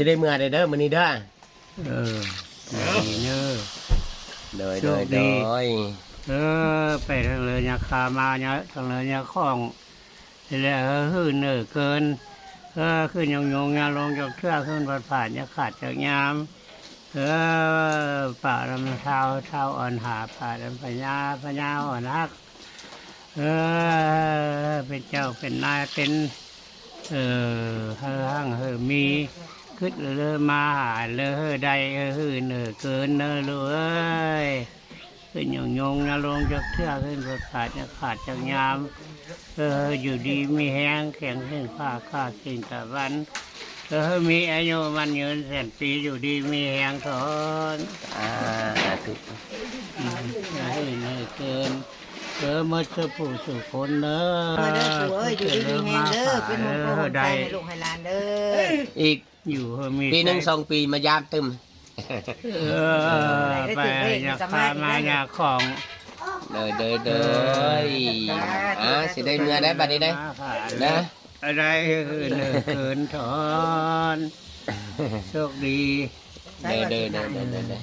สิได้เมื่อได้เด้อมื้อนี้เด้อเออดีเนอะโดยโชโดคยดีโดยเออ ไปทางเลยยาคามาเนี่ยทางเลยยาข้องแล้วเออหื้อเนอเกินเออขึ้นยงยงยาลงจากเทือกขึ้นผ่านผ่านยาขาดจากยามเออป่าลำเท้าเท้าอ่อนหาป่าลำพญาพญาอ่อนฮักเออเป็นเจ้าเป็นนายเป็น เออห้างเฮอมี ขึ้นเลยมาหาเลยเฮอใดเฮอหื้อเนอเกินเนอลูกเอ้ยขึ้นยงยงนะลงจากเทือกขึ้นรถขาดจะขาดจากยาม เอออยู่ดีมีแห้งแข็งขึ้นผ้าข้าสิ่งตะวัน เออมีอายุมันยืนแสนปีอยู่ดีมีแห้งทนอ่าถูกอืมอย่าให้เหนื่อยเกินเออเมื่อเธอผู้สุคนเนอะเออเด้อปู่เอ้ยอยู่ดีมีแฮงเด้อเป็นหัวโปรหัวใจให้ลูกให้หลานเด้ออีก อยู่เฮอมีปีหนึ่งสองปีมายามตึมเออไปอยากพามาอยากของเด้อเด้อเด้ออ่าสิได้เมื่อได้บัดนี้ได้นะอะไรคือเนื้อเกินถอนโชคดีเด้อเด้อเด้อเด้อเด้อ